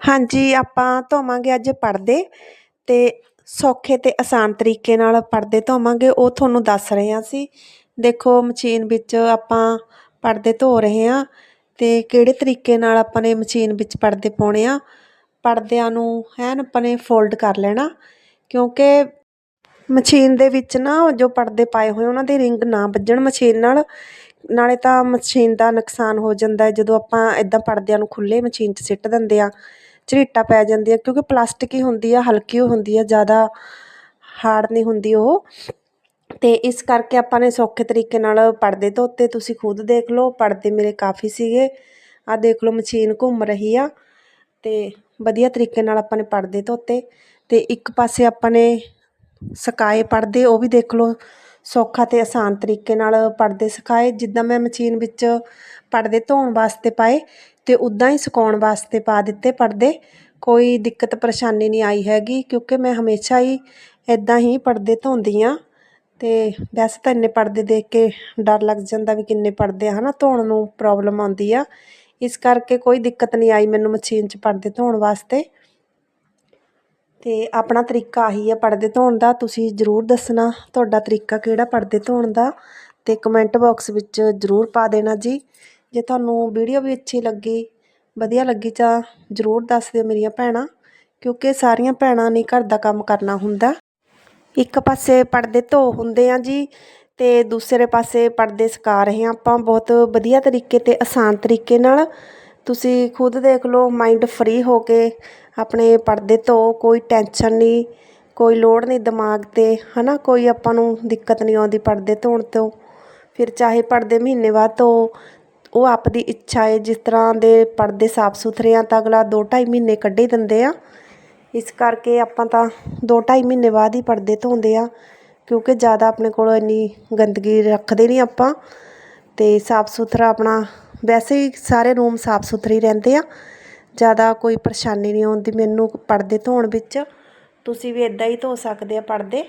ਹਾਂਜੀ, ਆਪਾਂ ਧੋਵਾਂਗੇ ਅੱਜ ਪਰਦੇ ਤੇ ਸੌਖੇ ਤੇ ਆਸਾਨ ਤਰੀਕੇ ਨਾਲ ਪਰਦੇ ਧੋਵਾਂਗੇ, ਉਹ ਤੁਹਾਨੂੰ ਦੱਸ ਰਹੇ ਹਾਂ ਅਸੀਂ। ਦੇਖੋ, ਮਸ਼ੀਨ ਵਿੱਚ ਆਪਾਂ ਪਰਦੇ ਧੋ ਰਹੇ ਹਾਂ ਤੇ ਕਿਹੜੇ ਤਰੀਕੇ ਨਾਲ ਆਪਾਂ ਨੇ ਮਸ਼ੀਨ ਵਿੱਚ ਪਰਦੇ ਪਾਉਣੇ ਆ, ਪਰਦਿਆਂ ਨੂੰ ਐਨ ਆਪਾਂ ਨੇ ਫੋਲਡ ਕਰ ਲੈਣਾ, ਕਿਉਂਕਿ ਮਸ਼ੀਨ ਦੇ ਵਿੱਚ ਨਾ ਜੋ ਪਰਦੇ ਪਾਏ ਹੋਏ ਉਹਨਾਂ ਦੀ ਰਿੰਗ ਨਾ ਵੱਜਣ ਮਸ਼ੀਨ ਨਾਲ, ਨਾਲੇ ਤਾਂ ਮਸ਼ੀਨ ਦਾ ਨੁਕਸਾਨ ਹੋ ਜਾਂਦਾ ਜਦੋਂ ਆਪਾਂ ਇਦਾਂ ਪਰਦਿਆਂ ਨੂੰ ਖੁੱਲੇ ਮਸ਼ੀਨ 'ਚ ਸਿੱਟ ਦਿੰਦੇ ਆ ਝਰੀਟਾਂ ਪੈ ਜਾਂਦੀਆਂ, ਕਿਉਂਕਿ ਪਲਾਸਟਿਕ ਹੀ ਹੁੰਦੀ ਆ, ਹਲਕੀ ਹੁੰਦੀ ਆ, ਜ਼ਿਆਦਾ ਹਾਰਡ ਨਹੀਂ ਹੁੰਦੀ ਉਹ। ਤੇ ਇਸ ਕਰਕੇ ਆਪਾਂ ਨੇ ਸੌਖੇ ਤਰੀਕੇ ਨਾਲ ਪਰਦੇ ਧੋਤੇ, ਤੁਸੀਂ ਖੁਦ ਦੇਖ ਲਓ, ਪਰਦੇ ਮੇਰੇ ਕਾਫੀ ਸੀਗੇ। ਆ ਦੇਖ ਲਓ, ਮਸ਼ੀਨ ਘੁੰਮ ਰਹੀ ਆ। ਤੇ ਵਧੀਆ ਤਰੀਕੇ ਨਾਲ ਆਪਾਂ ਨੇ ਪਰਦੇ ਧੋਤੇ। ਤੇ ਇੱਕ ਪਾਸੇ ਆਪਾਂ ਨੇ ਸੁਕਾਏ ਪਰਦੇ, ਉਹ ਵੀ ਦੇਖ ਲਓ, ਸੌਖਾ ਤੇ ਆਸਾਨ ਤਰੀਕੇ ਨਾਲ ਪਰਦੇ ਸਿਖਾਏ ਜਿੱਦਾਂ ਮੈਂ ਮਸ਼ੀਨ ਵਿੱਚ ਪਰਦੇ ਧੋਣ ਵਾਸਤੇ ਪਾਏ ਤੇ ਉਦਾਂ ਹੀ ਸੁਕਾਉਣ ਵਾਸਤੇ ਪਾ ਦਿੱਤੇ ਪਰਦੇ ਕੋਈ ਦਿੱਕਤ ਪਰੇਸ਼ਾਨੀ ਨਹੀਂ ਆਈ ਹੈਗੀ, ਕਿਉਂਕਿ ਮੈਂ ਹਮੇਸ਼ਾ ਹੀ ਇਦਾਂ ਹੀ ਪਰਦੇ ਧੋਂਦੀ ਆ ਤੇ ਵੈਸੇ ਤਾਂ ਇੰਨੇ ਪਰਦੇ ਦੇਖ ਕੇ ਡਰ ਲੱਗ ਜਾਂਦਾ ਵੀ ਕਿੰਨੇ ਪਰਦੇ ਆ, ਹਨਾ, ਧੋਣ ਨੂੰ ਪ੍ਰੋਬਲਮ ਆਉਂਦੀ ਆ। ਇਸ ਕਰਕੇ ਕੋਈ ਦਿੱਕਤ ਨਹੀਂ ਆਈ ਮੈਨੂੰ ਮਸ਼ੀਨ 'ਚ ਪਰਦੇ ਧੋਣ ਵਾਸਤੇ। ਤੇ ਆਪਣਾ ਤਰੀਕਾ ਆਹੀ ਆ ਪਰਦੇ ਧੋਣ ਦਾ, ਤੁਸੀਂ ਜ਼ਰੂਰ ਦੱਸਣਾ ਤੁਹਾਡਾ ਤਰੀਕਾ ਕਿਹੜਾ ਪਰਦੇ ਧੋਣ ਦਾ, ਤੇ ਕਮੈਂਟ ਬਾਕਸ ਵਿੱਚ ਜ਼ਰੂਰ ਪਾ ਦੇਣਾ ਜੀ। ਜੇ ਤੁਹਾਨੂੰ ਵੀਡੀਓ ਵੀ ਅੱਛੀ ਲੱਗੀ, ਵਧੀਆ ਲੱਗੀ ਤਾਂ ਜ਼ਰੂਰ ਦੱਸ ਦਿਓ ਮੇਰੀਆਂ ਭੈਣਾਂ, ਕਿਉਂਕਿ ਸਾਰੀਆਂ ਭੈਣਾਂ ਨੇ ਘਰ ਦਾ ਕੰਮ ਕਰਨਾ ਹੁੰਦਾ। ਇੱਕ ਪਾਸੇ ਪਰਦੇ ਧੋ ਹੁੰਦੇ ਆ ਜੀ, ਤੇ ਦੂਸਰੇ ਪਾਸੇ ਪਰਦੇ ਸੁਕਾ ਰਹੇ ਆ ਆਪਾਂ ਬਹੁਤ ਵਧੀਆ ਤਰੀਕੇ ਤੇ ਆਸਾਨ ਤਰੀਕੇ ਨਾਲ। ਤੁਸੀਂ ਖੁਦ ਦੇਖ ਲਓ ਮਾਈਂਡ ਫ੍ਰੀ ਹੋ ਕੇ ਆਪਣੇ ਪਰਦੇ ਧੋ, ਕੋਈ ਟੈਨਸ਼ਨ ਨਹੀਂ, ਕੋਈ ਲੋੜ ਨਹੀਂ ਦਿਮਾਗ ਤੇ, ਹਨਾ, ਕੋਈ ਆਪਾਂ ਨੂੰ ਦਿੱਕਤ ਨਹੀਂ ਆਉਂਦੀ ਪਰਦੇ ਧੋਣ ਤੋਂ। ਫਿਰ ਚਾਹੇ ਪਰਦੇ ਮਹੀਨੇ ਬਾਅਦ ਧੋ ਉਹ ਆਪਦੀ ਇੱਛਾ ਹੈ ਜਿਸ ਤਰ੍ਹਾਂ ਦੇ ਪਰਦੇ ਸਾਫ਼ ਸੁਥਰੇ ਆ ਤਾਂ ਅਗਲਾ 2-2.5 ਮਹੀਨੇ ਕੱਢੇ ਦਿੰਦੇ ਆ। ਇਸ ਕਰਕੇ ਆਪਾਂ ਤਾਂ 2-2.5 ਮਹੀਨੇ ਬਾਅਦ ਹੀ ਪਰਦੇ ਧੋਂਦੇ ਆ, ਕਿਉਂਕਿ ਜ਼ਿਆਦਾ ਆਪਣੇ ਕੋਲ ਇੰਨੀ ਗੰਦਗੀ ਰੱਖਦੇ ਨਹੀਂ ਆਪਾਂ। ਤੇ ਸਾਫ਼ ਸੁਥਰਾ ਆਪਣਾ, ਵੈਸੇ ਹੀ ਸਾਰੇ ਰੂਮ ਸਾਫ਼ ਸੁਥਰੇ ਰਹਿੰਦੇ ਆ। ਜ਼ਿਆਦਾ ਕੋਈ ਪਰੇਸ਼ਾਨੀ ਨਹੀਂ ਆਉਂਦੀ ਮੈਨੂੰ ਪਰਦੇ ਧੋਣ ਵਿੱਚ। ਤੁਸੀਂ ਵੀ ਇਦਾਂ ਹੀ ਧੋ ਸਕਦੇ ਆ ਪਰਦੇ।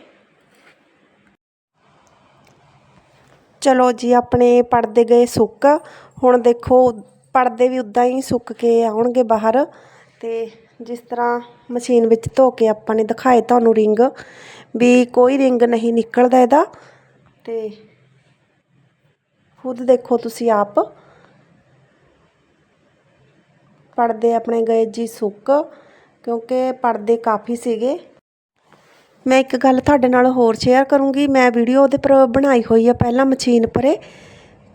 ਚਲੋ ਜੀ, ਆਪਣੇ ਪਰਦੇ ਗਏ ਸੁੱਕ। ਹੁਣ ਦੇਖੋ, ਪਰਦੇ ਵੀ ਉਦਾਂ ਹੀ ਸੁੱਕ ਕੇ ਆਉਣਗੇ ਬਾਹਰ ਤੇ ਜਿਸ ਤਰ੍ਹਾਂ ਮਸ਼ੀਨ ਵਿੱਚ ਧੋ ਕੇ ਆਪਾਂ ਨੇ ਦਿਖਾਏ ਤੁਹਾਨੂੰ ਰਿੰਗ, ਵੀ ਕੋਈ ਰਿੰਗ ਨਹੀਂ ਨਿਕਲਦਾ ਇਹਦਾ ਤੇ ਖੁਦ ਦੇਖੋ ਤੁਸੀਂ ਆਪ। ਪਰਦੇ ਆਪਣੇ ਗਏ ਜੀ ਸੁੱਕ, ਕਿਉਂਕਿ ਪਰਦੇ ਕਾਫੀ ਸੀਗੇ। ਮੈਂ ਇੱਕ ਗੱਲ ਤੁਹਾਡੇ ਨਾਲ ਹੋਰ ਸ਼ੇਅਰ ਕਰੂੰਗੀ, ਮੈਂ ਵੀਡੀਓ ਉਹਦੇ ਪਰ ਬਣਾਈ ਹੋਈ ਆ ਪਹਿਲਾਂ ਮਸ਼ੀਨ ਪਰੇ।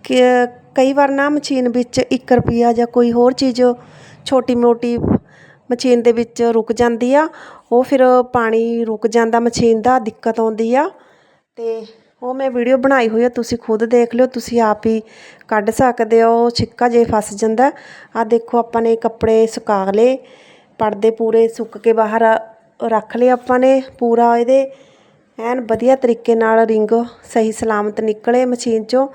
ਕਿ ਕਈ ਵਾਰ ਨਾ ਮਸ਼ੀਨ ਵਿੱਚ ਇੱਕ ਰੁਪਈਆ ਜਾਂ ਕੋਈ ਹੋਰ ਚੀਜ਼ ਛੋਟੀ ਮੋਟੀ ਮਸ਼ੀਨ ਦੇ ਵਿੱਚ ਰੁਕ ਜਾਂਦੀ ਆ, ਉਹ ਫਿਰ ਪਾਣੀ ਰੁਕ ਜਾਂਦਾ ਮਸ਼ੀਨ ਦਾ, ਦਿੱਕਤ ਆਉਂਦੀ ਆ। ਅਤੇ ਉਹ ਮੈਂ ਵੀਡੀਓ ਬਣਾਈ ਹੋਈ ਆ, ਤੁਸੀਂ ਖੁਦ ਦੇਖ ਲਿਓ, ਤੁਸੀਂ ਆਪ ਹੀ ਕੱਢ ਸਕਦੇ ਹੋ ਛਿੱਕਾ ਜੇ ਫਸ ਜਾਂਦਾ ਆ ਦੇਖੋ, ਆਪਾਂ ਨੇ ਕੱਪੜੇ ਸੁਕਾ ਲਏ, ਪਰਦੇ ਪੂਰੇ ਸੁੱਕ ਕੇ ਬਾਹਰ ਰੱਖ ਲਏ ਆਪਾਂ ਨੇ ਪੂਰਾ ਇਹਦੇ। ਐਨ ਵਧੀਆ ਤਰੀਕੇ ਨਾਲ ਰਿੰਗ ਸਹੀ ਸਲਾਮਤ ਨਿਕਲੇ ਮਸ਼ੀਨ 'ਚੋਂ।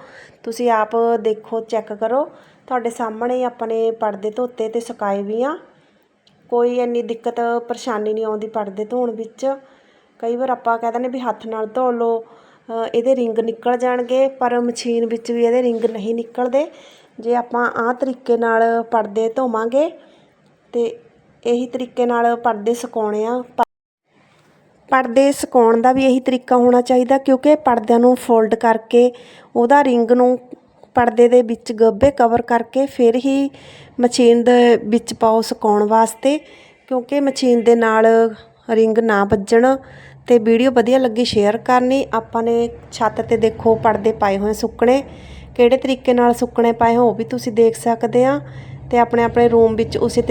ਤੁਸੀਂ ਆਪ ਦੇਖੋ, ਚੈੱਕ ਕਰੋ। ਤੁਹਾਡੇ ਸਾਹਮਣੇ ਆਪਣੇ ਪਰਦੇ ਧੋਤੇ ਤੇ ਸੁਕਾਏ ਵੀ ਆ। ਕੋਈ ਇੰਨੀ ਦਿੱਕਤ, ਪਰੇਸ਼ਾਨੀ ਨਹੀਂ ਆਉਂਦੀ ਪਰਦੇ ਧੋਣ ਵਿੱਚ। ਕਈ ਵਾਰ ਆਪਾਂ ਕਹਿ ਦਿੰਦੇ ਵੀ ਹੱਥ ਨਾਲ ਧੋ ਲਓ ਇਹਦੇ ਰਿੰਗ ਨਿਕਲ ਜਾਣਗੇ, ਪਰ ਮਸ਼ੀਨ ਵਿੱਚ ਵੀ ਇਹਦੇ ਰਿੰਗ ਨਹੀਂ ਨਿਕਲਦੇ। ਜੇ ਆਪਾਂ ਆਹ ਤਰੀਕੇ ਨਾਲ ਪਰਦੇ ਧੋਵਾਂਗੇ ਤੇ ਇਹੀ ਤਰੀਕੇ ਨਾਲ ਪਰਦੇ ਸੁਕਾਉਣੇ ਆ। ਪਰਦੇ ਸੁਕਾਉਣ ਦਾ ਵੀ ਇਹੀ ਤਰੀਕਾ ਹੋਣਾ ਚਾਹੀਦਾ, ਕਿਉਂਕਿ ਪਰਦਿਆਂ ਨੂੰ ਫੋਲਡ ਕਰਕੇ ਉਹਦਾ ਰਿੰਗ ਨੂੰ ਪਰਦੇ ਦੇ ਵਿੱਚ ਗੱਭੇ ਕਵਰ ਕਰਕੇ ਫਿਰ ਹੀ ਮਸ਼ੀਨ ਦੇ ਵਿੱਚ ਪਾਓ ਸੁਕਾਉਣ ਵਾਸਤੇ, ਕਿਉਂਕਿ ਮਸ਼ੀਨ ਦੇ ਨਾਲ ਰਿੰਗ ਨਾ ਵੱਜਣ ਤੇ ਵੀਡੀਓ ਵਧੀਆ ਲੱਗੀ ਸ਼ੇਅਰ ਕਰਨੀ। ਆਪਾਂ ਨੇ ਛੱਤ ਤੇ ਦੇਖੋ ਪਰਦੇ ਪਾਏ ਹੋਏ ਸੁੱਕਣੇ, ਕਿਹੜੇ ਤਰੀਕੇ ਨਾਲ ਸੁੱਕਣੇ ਪਾਏ ਹੋ ਉਹ ਵੀ ਤੁਸੀਂ ਦੇਖ ਸਕਦੇ ਆ ਤੇ ਆਪਣੇ ਆਪਣੇ ਰੂਮ ਵਿੱਚ ਉਸੇ